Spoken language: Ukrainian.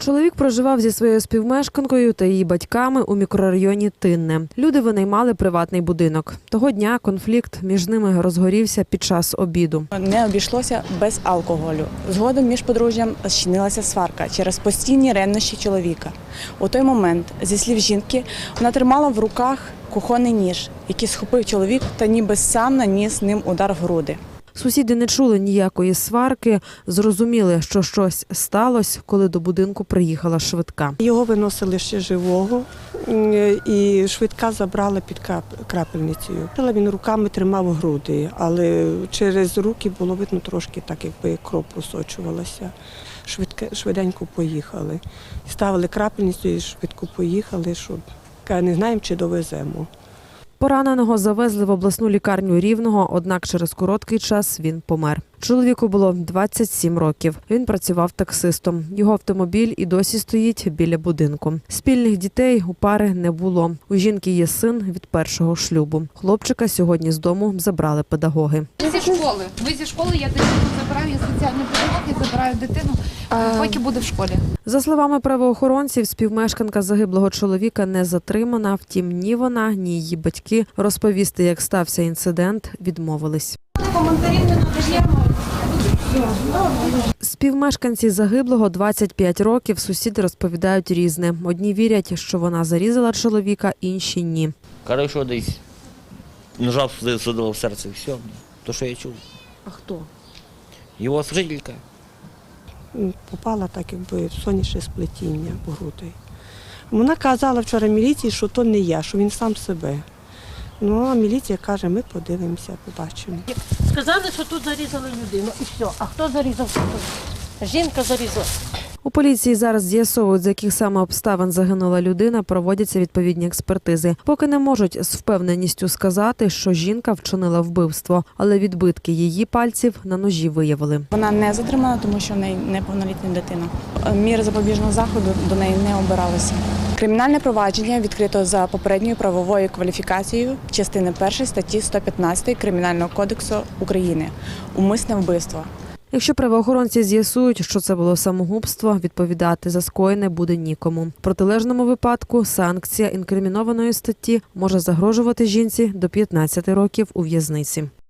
Чоловік проживав зі своєю співмешканкою та її батьками у мікрорайоні Тинне. Люди винаймали приватний будинок. Того дня конфлікт між ними розгорівся під час обіду. Не обійшлося без алкоголю. Згодом між подружжям зчинилася сварка через постійні ревнощі чоловіка. У той момент, зі слів жінки, вона тримала в руках кухонний ніж, який схопив чоловік та ніби сам наніс ним удар в груди. Сусіди не чули ніякої сварки, зрозуміли, що щось сталося, коли до будинку приїхала швидка. Його виносили ще живого, і швидка забрала під крапельницею. Він руками тримав груди, але через руки було видно трошки так, якби кров просочувалася. Швидке, швиденько поїхали. Ставили крапельницю і швидко поїхали, щоб не знаємо, чи довеземо. Пораненого завезли в обласну лікарню рівного, однак через короткий час він помер. Чоловіку було 27 років. Він працював таксистом. Його автомобіль і досі стоїть біля будинку. Спільних дітей у пари не було. У жінки є син від першого шлюбу. Хлопчика сьогодні з дому забрали педагоги. Зі школи. Ми зі школи, я дитину забираю, я соціальний педагог, я забираю дитину, поки буде в школі. За словами правоохоронців, співмешканка загиблого чоловіка не затримана. Втім, ні вона, ні її батьки розповісти, як стався інцидент, відмовились. Співмешканці загиблого 25 років. Сусіди розповідають різне. Одні вірять, що вона зарізала чоловіка, інші ні. Хорошо десь нажав сюди, в серце, і все. То, що я чув. А хто? Його служителька. Попала так, якби в сонячне сплетіння по груди. Вона казала вчора міліції, що то не я, що він сам себе. Ну, а міліція каже, ми подивимося, побачимо. Сказали, що тут зарізали людину і все. А хто зарізав? Жінка зарізала. У поліції зараз з'ясовують, з яких саме обставин загинула людина, проводяться відповідні експертизи. Поки не можуть з впевненістю сказати, що жінка вчинила вбивство, але відбитки її пальців на ножі виявили. Вона не затримана, тому що в неї неповнолітня дитина. Міри запобіжного заходу до неї не обиралися. Кримінальне провадження відкрито за попередньою правовою кваліфікацією частини 1 статті 115 Кримінального кодексу України умисне вбивство. Якщо правоохоронці з'ясують, що це було самогубство, відповідати за скоєне буде нікому. В протилежному випадку санкція інкримінованої статті може загрожувати жінці до 15 років у в'язниці.